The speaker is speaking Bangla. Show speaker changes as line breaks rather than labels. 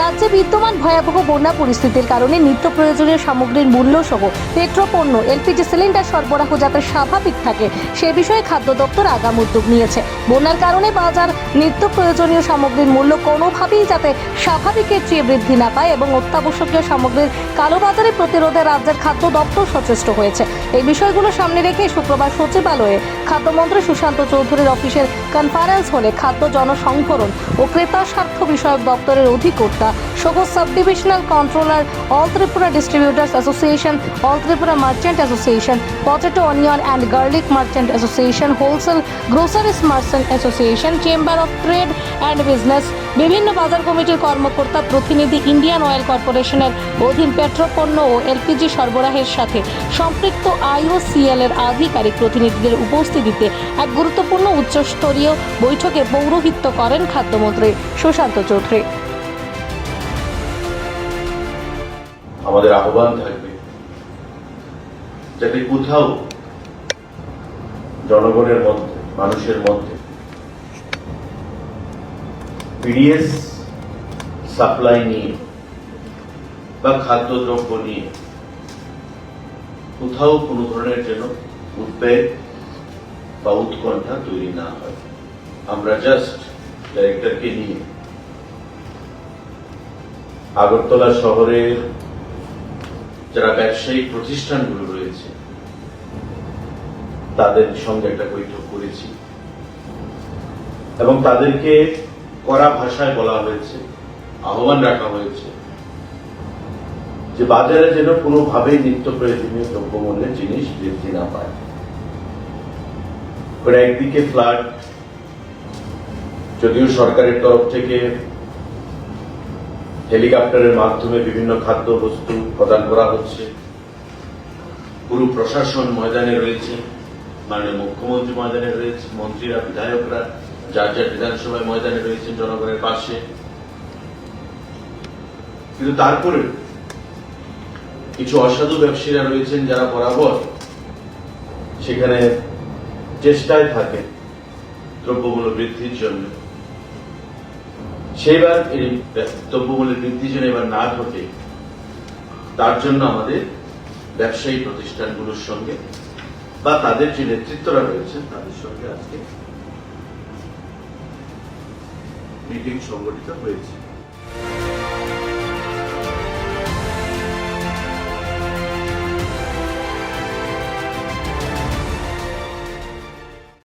রাজ্যে বিদ্যমান ভয়াবহ বন্যা পরিস্থিতির কারণে নিত্য প্রয়োজনীয় সামগ্রীর মূল্য সহ পেট্রোপণ্য, এলপিজি সিলিন্ডার সরবরাহ যাতে স্বাভাবিক থাকে, সে বিষয়ে খাদ্য দপ্তর আগাম উদ্যোগ নিয়েছে। বন্যার কারণে বাজার নিত্য প্রয়োজনীয় সামগ্রীর মূল্য কোনোভাবেই যাতে স্বাভাবিকের চেয়ে বৃদ্ধি না পায় এবং অত্যাবশ্যকীয় সামগ্রীর কালোবাজারে প্রতিরোধে রাজ্যের খাদ্য দপ্তর সচেষ্ট হয়েছে। এই বিষয়গুলো সামনে রেখে শুক্রবার সচিবালয়ে খাদ্যমন্ত্রী সুশান্ত চৌধুরীর অফিসের কনফারেন্স হলে খাদ্য জনসংভরণ ও ক্রেতা স্বার্থ বিষয়ক দপ্তরের অধিকর্তা সহ sub divisional controller, all Tripura distributors association, all Tripura merchant association, potato onion and garlic merchant association, wholesale groceries merchant association, chamber of trade and business, বিভিন্ন বাজার কমিটির কর্মকর্তা প্রতিনিধি ইন্ডিয়ান অয়েল কর্পোরেশনের অধীন পেট্রোপণ্য ও এলপিজি সরবরাহের সাথে সম্পৃক্ত আইওসিএল এর আধিকারিক প্রতিনিধিদের উপস্থিতিতে এক গুরুত্বপূর্ণ উচ্চস্তরীয় বৈঠকে পৌরোহিত্য করেন খাদ্যমন্ত্রী সুশান্ত চৌধুরী।
আমাদের আহ্বান থাকবে। যাতে কোথাও জনগণের মধ্যে, মানুষের মধ্যে পিডিএস সাপ্লাই নিয়ে বা খাদ্যদ্রব্য নিয়ে কোথাও কোনো ধরনের যেন উদ্বেগ বা উৎকণ্ঠা তৈরি না হয়। আমরা জাস্ট ডাইরেক্টরকে নিয়ে আগরতলা শহরের যারা ব্যবসায়িক প্রতিষ্ঠানগুলো রয়েছে, তাদের সঙ্গে একটা বৈঠক করেছি। এবং তাদেরকে কড়া ভাষায় বলা হয়েছে, আহ্বান রাখা হয়েছে যে বাজারে যেন কোনোভাবেই নিত্য প্রয়োজনীয় দ্রব্যমূল্যের জিনিস বৃদ্ধি না পায়। একদিকে ফ্লাড যদিও সরকারের তরফ থেকে হেলিকপ্টারের মাধ্যমে বিভিন্ন খাদ্য বস্তু প্রদান করা হচ্ছে। পুরো প্রশাসন ময়দানে রয়েছে, মাননীয় মুখ্যমন্ত্রী ময়দানে রয়েছে, মন্ত্রীরা, বিধায়করা, যার যার বিধানসভায় ময়দানে রয়েছেন জনগণের পাশে। কিন্তু তারপরে কিছু অসাধু ব্যবসায়ীরা রয়েছেন যারা বরাবর সেখানে চেষ্টায় থাকে দ্রব্যমূল্য বৃদ্ধির জন্য। সেইবার এই দ্রব্যমূল্যের বৃদ্ধি যেন এবার না ঘটে, তার জন্য আমাদের ব্যবসায়ী প্রতিষ্ঠানগুলোর সঙ্গে বা তাদের যে নেতৃত্বরা রয়েছেন, তাদের সঙ্গে আজকে মিটিং সংগঠিত হয়েছে।